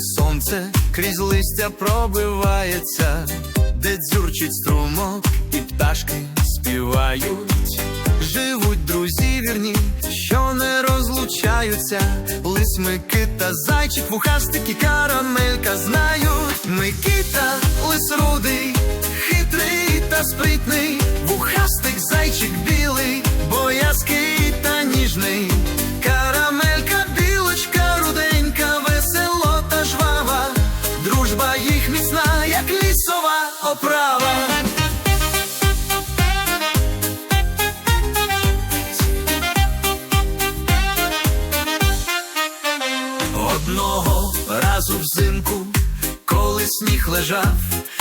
сонце крізь листя пробивається, де дзюрчить струмок і пташки співають. Живуть друзі вірні, що не розлучаються. Лис Микита, зайчик, вухастик і карамелька знають. Микита, лис рудий, хитрий та спритний, вухастик, зайчик білий, разу взимку, коли сніг лежав,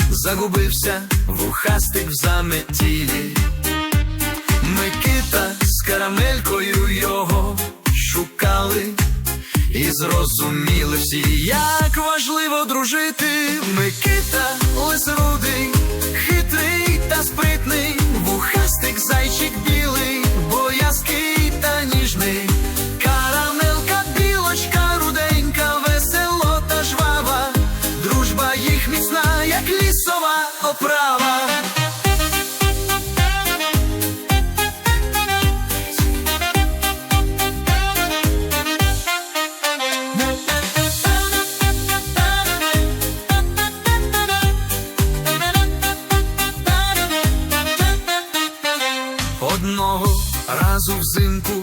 загубився вухастик в заметілі. Микита з карамелькою його шукали і зрозуміли всі, як важливо дружити. Оправа. Одного разу взимку,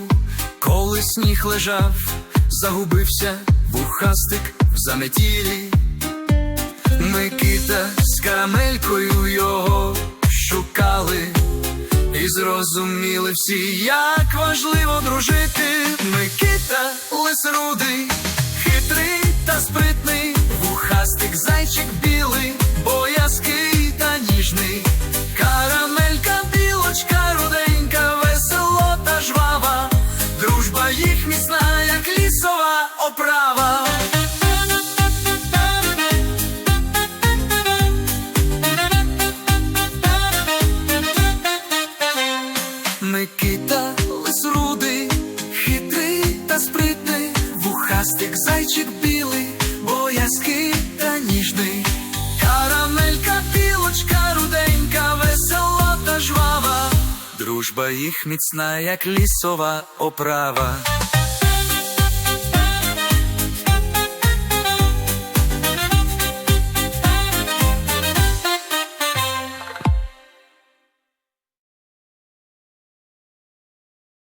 коли сніг лежав, загубився вухастик в заметілі. Микита зрозуміли всі, як важливо дружити. Микита лисрудий, хитрий та спритний, Лис рудий, хитрий та спритний, вухастик зайчик білий, боязкий та ніжний. Карамелька, білочка, руденька, весела та жвава. Дружба їх міцна, як лісова оправа.